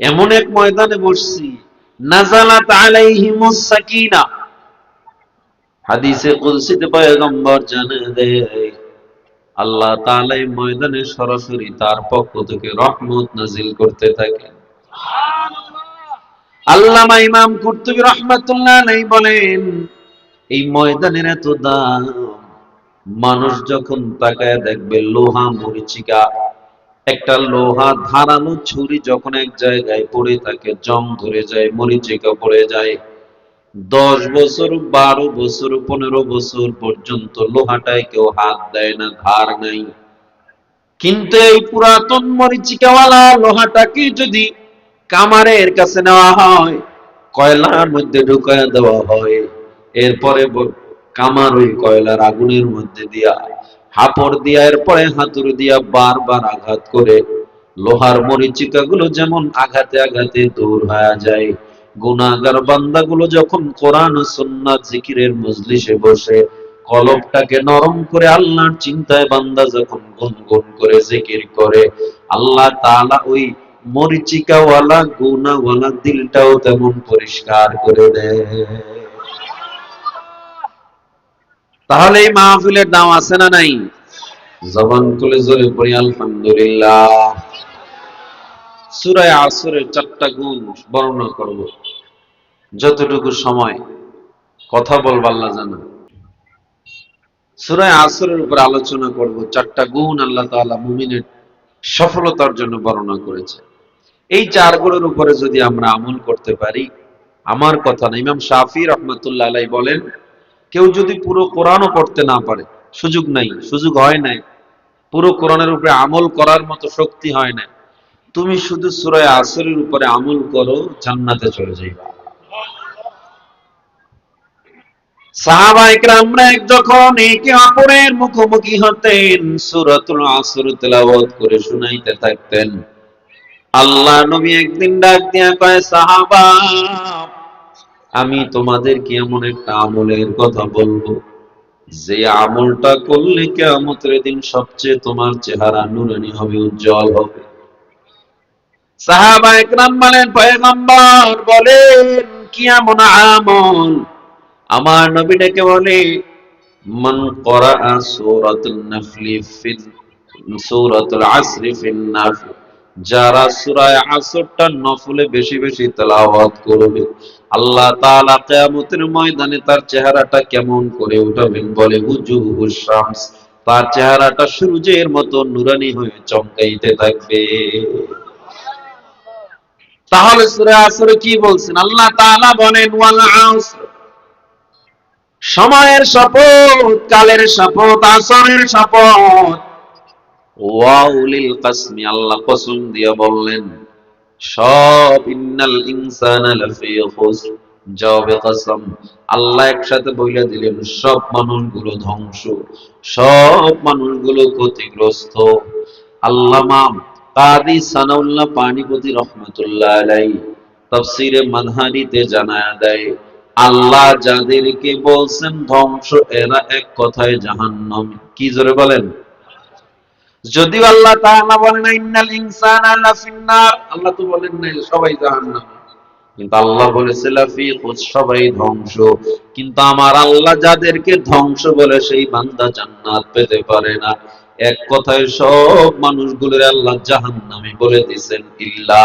এমন এক ময়দানে বসছি নাজালাত আলাইহিমুস সাকিনা। হাদিসে কুদসিতে পয়গম্বর জানে দেয় আল্লাহ তাআলা এই ময়দানে সরাসরি তার পক্ষ থেকে রহমত নাজিল করতে থাকেন আল্লামা ইমাম কুর্তুবী রহমাতুল্লাহ আলাইহি বলেন এই ময়দানের এত দাম মানুষ যখন তাকায় দেখবে লোহা মরিচিকা একটা লোহা ধারালো ছুরি যখন এক জায়গায় পড়ে থাকে, জং ধরে যায়, মরিচিকা পড়ে যায়। দশ বছর, বারো বছর, পনেরো বছর পর্যন্ত লোহাটায় কেউ হাত দেয় না ধার নাই। কিন্তু এই পুরাতন মরিচিকাওয়ালা লোহাটাকে যদি কামারের কাছে নেওয়া হয়, কয়লার মধ্যে ঢুকায় দেওয়া হয়, এরপরে কামার ওই কয়লার আগুনের মধ্যে দিয়া, হাপড় দিয়া, এরপরে হাতুড়ি দিয়া বারবার আঘাত করে। লোহার মরিচিকা গুলো যেমন আঘাতে আঘাতে দূর হয়ে যায় গুনাগার বান্দাগুলো যখন কোরআন ও জিকিরের মজলিসে বসে, কলবটাকে নরম করে আল্লাহর চিন্তায় বান্দা যখন গুনগুন করে, জিকির করে, আল্লাহ তাআলা ওই মরিচিকাওয়ালা গুনাওয়ালা দিলটাও তেমন পরিষ্কার করে দেয়। তাহলে এই মাহফিলের দাম আছে না নাই? জবান খুলে জোরে পড়ি, আলহামদুলিল্লাহ। সূরায়ে আসরের চারটা গুণ বর্ণনা করব। যতটুকু সময়, কথা বলব, আল্লাহ জানা। সূরায়ে আসরের উপর আলোচনা করব, চারটা গুণ আল্লাহ তাআলা মুমিনের সফলতার জন্য বর্ণনা করেছে। এই চার গুণের উপরে যদি আমরা আমল করতে পারি, আমার কথা না, ইমাম শাফি রহমতুল্লাহ আলাই বলেন কেউ যদি পুরো কোরআনও পড়তে না পারে, সুযোগ নাই, সুযোগ হয় নাই, পুরো কোরআনের উপরে আমল করার মতো শক্তি হয় না তুমি শুধু সুরায় আসরের উপরে আমল করো, জান্নাতে চলে যাইবা। সাহাবা যখন একে অপরের মুখোমুখি হতেন, সূরাতুল আসর তেলাওয়াত করে শুনাইতে থাকতেন। আল্লাহ নবী একদিন ডাক দিয়া কয়, সাহাবা আমি তোমাদেরকে এমন একটা আমলের কথা বলব। যে আমলটা করলে কেয়ামতের দিন সবচেয়ে তোমার চেহারা নুরানি হবে, উজ্জ্বল হবে। সাহাবা আমার নবী বলে, মান করা নাফল। যারা সূরায়ে আসরটা নফলে বেশি বেশি তেলাওয়াত করবে, আল্লাহ তাআলা কিয়ামতের ময়দানে তার চেহারাটা কেমন করে উঠাবেন বলে উজুহুস শামস। তার চেহারাটা সূর্যের মতো নুরানি হয়ে চমকাইতে থাকবে। তাহলে সূরা আসরে কি বলছেন? আল্লাহ তাআলা বলেন, ওয়াল আসর। সময়ের শপথ, কালের শপথ, আসরের শপথ। আল্লাহ কসম দিয়ে বললেন, সব ইন্নাল আল্লাহ একসাথে বইলা দিলেন, সব মানুষগুলো ধ্বংস, সব মানুষগুলো ক্ষতিগ্রস্ত। কাদি সানাউল্লাহ পানিপতি রহমাতুল্লাহ আলাই তাফসিরে মানহারিতে জানায়া দেয়, আল্লাহ যাদেরকে বলছেন ধ্বংস, এরা এক কথায় জাহান্নাম। কি জোরে বলেন? যদিও আল্লাহ তাআলা বলেন, ইন্নাল ইনসানা লাফিন্নার। আল্লাহ তো বলেন না সবাই জাহান্নামে। কিন্তু আল্লাহ বলেছে, লাফি খুস সবাই ধ্বংস। কিন্তু আমার আল্লাহ যাদেরকে ধ্বংস বলে, সেই বান্দা জান্নাত পেতে পারে না। এক কথায় সব মানুষগুলোর আল্লাহ জাহান্নামে বলে দিয়েছেন ইল্লা